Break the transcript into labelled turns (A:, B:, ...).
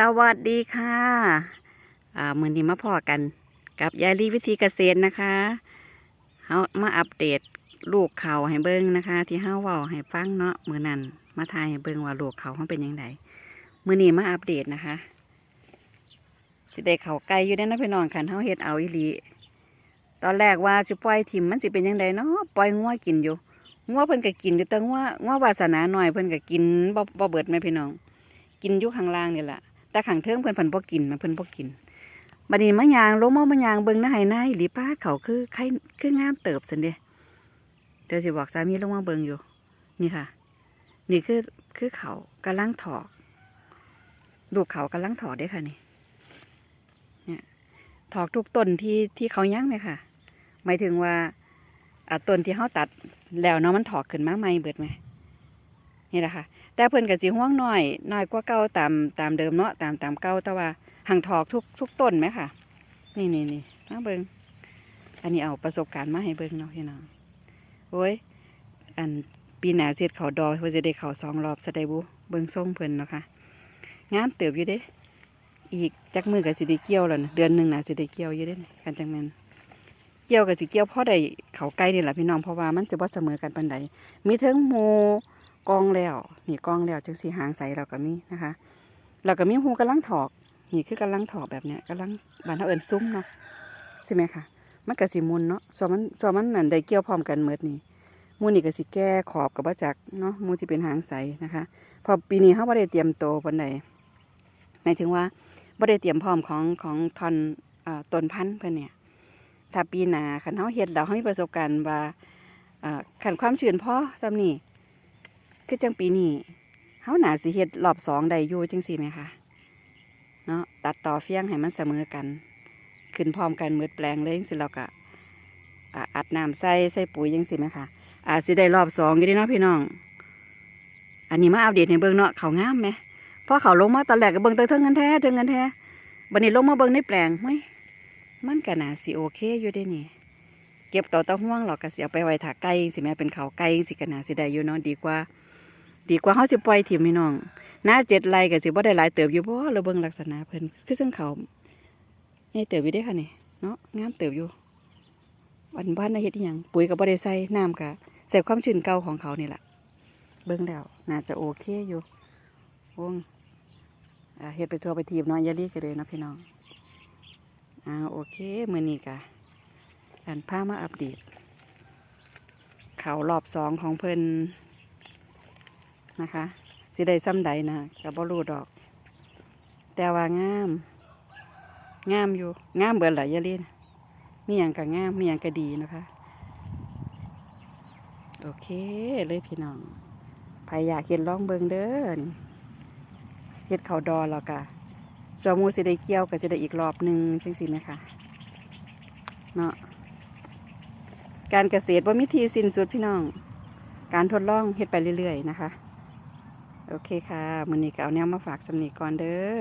A: สวัสดีค่ะอ่ามือนี้มาพอกันกับยายลีวิธีเกษตรนะคะเฮามาอัปเดตลูกเขาให้เบิ้งนะคะ ที่เฮาเว้าให้ฟังเนาะมือนั้นมาทายให้เบิ้งว่าลูกเขาเขาเป็นยังไงมือนี้มาอัปเดตนะคะสิได้เขาไกลอยู่ได้อนะพี่น้องคันเฮาเฮ็ดเอาอีหลีตอนแรกว่าสิปล่อยถิ่มมันสิเป็นยังไงเนาะปล่อยงัวกินอยู่งัวเพิ่นก็กินอยู่แต่งัวงัววาสนาหน่อยเพิ่นก็กินบ่บ่เบิดแม่พี่น้อง กินอยู่ข้างล่างนี่แหละ แต่ขังเทิงเพิ่นเพิ่นบ่กินมันเพิ่นบ่กินบัดนี้มะยางลงมามะยางเบิ่งหน้าให้หน้าอีหลีป้าเขาคือไข่คืองามเติบซั่นเด้เดี๋ยวสิบอกสามีลงมาเบิ่งอยู่ นี่ค่ะ นี่คือคือเขากำลังถอกลูกเขากำลังถอกเด้ค่ะนี่เนี่ยถอกทุกต้นที่ที่เขายั้งไหมค่ะหมายถึงว่าอ่าต้นที่เขาตัดแล้วเนาะมันถอกขึ้นมาใหม่เบิดไหมนี่แหละค่ะ แต่เพิ่นก็สิห่วงน้อยน้อยกว่าเก่าตามตามเดิมเนาะตามตามเก่าแต่ว่าห่างถอกทุกทุกต้นไหมค่ะ นี่นี่นี่มาเบิงอันนี้เอาประสบการณ์มาให้เบิงเนาะพี่น้องโอ้ยอันปีหนาเสร็จเขาดอเพื่อจะได้เขาสองรอบสได้บุเบิงส่งเพิ่นเนาะค่ะงามเติบอยู่เด้ อีกจักมือกับสิได้เกี่ยวแล้วนะเดือนหนึ่งนะสิได้เกี่ยวอยู่เด้กันจังแมนเกี่ยวกับสิเกี่ยวพอได้เขาใกล้นี่แหละพี่น้องเพราะว่ามันสิบ่เสมอกันปานใดมีเทิงหมู กองแล้วนี่กองแล้วจังสีหางใสเราก็มีนะคะเราก็มีหูกำลังถอกนี่คือกำลังถอกแบบเนี้ยกำลังบานเทาเอิญซุ้มเนาะใช่ไหมคะมันก็สิมุนเนาะส่วนมันส่วนมันนั่นได้เกี่ยวพร้อมกันเมิดนี่มูนี่ก็สิแก้ขอบกับว่าจักเนาะมูที่เป็นหางใสนะคะ พอปีนี้เขาบ่ได้เตรียมโตปานใดหมายถึงว่าบ่ได้เตรียมพร้อมของของทอนอต้นพันธุ์เพิ่นเนี่ยถ้าปีหน้าคันเฮาเฮ็ดแล้วเฮามีประสบการณ์ว่าอ่าคันความชื้นพ่อซ้ำนี่ คือจังปีนี้เฮาหนาสิเฮ็ดรอบสองได้อยู่จังสี่ไหมคะเนาะตัดต่อเฟี้ยงให้มันเสมอกัน ขึ้นพร้อมกันเมืดแปลงเลยจังสิเราก็อัดน้ำใส่ใส่ปุ๋ยจังสิไหมคะอาจสิได้รอบสองอยู่ดีเนาะพี่น้อง อันนี้มาอัปเดตให้เบิ่งเนาะเขางามไหมพอเขาลงมาตอนแรกก็เบิ่งแต่เทิงกันแท้เทิงกันแท้บัดนี้ลงมาเบิ่งในแปลงไม่มันก็น่าสิโอเคอยู่เด้นี่เก็บต่อตะห่วงหรอกก็สิเอาไปไว้ถาไก่สิแม่เป็นเขาไก่สิก็น่าสิได้อยู่เนาะดีกว่า ดีกว่าเขาสิปล่อยถิ่มพี่น้องหน้าเจ็ดไรก็สิบ่ได้หลายเติบอยู่บ่เราเบิ่งลักษณะเพิ่นคือซึ่งเขาใหญ่เติบอยู่เด้ค่ะนี่เนาะงามเติบอยู่วันบ้านน่ะเฮ็ดอีหยังปุ๋ยก็บ่ได้ใส่น้ำก็ใส่ความชื้นเก่าของเขานี่แหละเบิ่งแล้วน่าจะโอเคอยู่วงเฮ็ดไปทั่วไปทีมเนาะอยาลีก็เลยนะพี่น้องอ่าโอเคมื้อนี้ก็อันพามาอัปเดตเขารอบสองของเพิ่น นะคะสิได้ซ้ำใดนะกับ่รู้ดอก แต่ว่างาม งามอยู่ งามเบิดหลายยะลินมีอย่างก็งาม มีอย่างก็ดีนะคะ โอเคเลยพี่น้องใครอยากเห็นลองเบิงเด้อนเฮ็ดเขาวดอแล้วกะจอมูสิได้เกี่ยวก็จะได้อีกรอบหนึ่งจังสิไหมคะเนาะการเกษตรว่ามิทีสิ้นสุดพี่น้อง การทดลองเฮ็ดไปเรื่อยๆนะคะ โอเคค่ะ มือนี้ก็เอาแนวมาฝากสำนีก่อนเด้อ